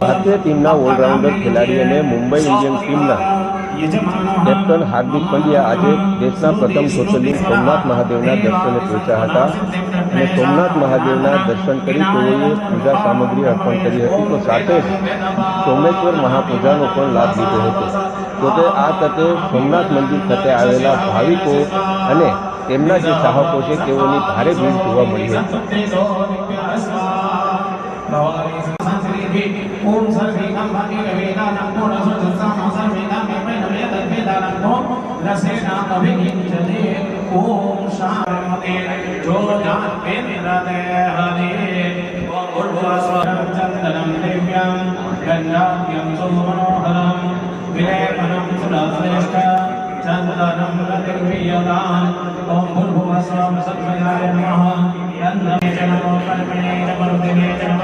ભારતીય ટીમના ઓલરાઉન્ડર ખેલાડી અને મુંબઈ ઇન્ડિયન્સ ટીમના કેપ્ટન હાર્દિક પંડ્યા આજે દેશના પ્રથમ જ્યોતિર્લિંગ સોમનાથ મહાદેવના દર્શને પહોંચ્યા હતા. અને સોમનાથ મહાદેવના દર્શન કરી તેઓએ પૂજા સામગ્રી અર્પણ કરી હતી. તો સાથે જ સોમેશ્વર મહાપૂજાનો પણ લાભ લીધો હતો. તો તે આ તકે સોમનાથ મંદિર ખાતે આવેલા ભાવિકો અને તેમના જે ચાહકો છે તેઓની ભારે ભીડ જોવા મળી હતી. भी ओम सर भेदम भागे नवेदा नमो रसो जसा मासर भेदा में में नवे तद्भेदा नमो रसे ना कभी किंचते ओम शांति जो जान पे निरते हरे। ओम उर्वस्वरम चंदनम दिव्यम गंधाभ्यम सुमनोहरम विलेपनम सुरश्रेष्ठ चंदनम रतिर्भियदान ओम भूर्भुवस्वम सत्मजाय नमः। यन्नमे जनमो कर्मणे च मरुदिने च नमः।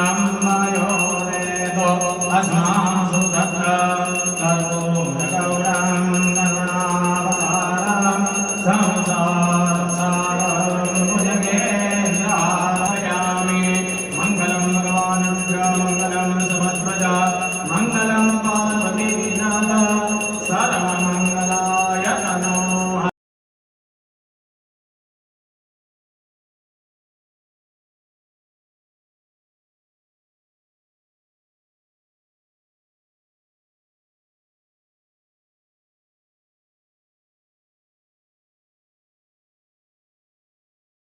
भस्मासु तत्र तरुणां तरुणावतारं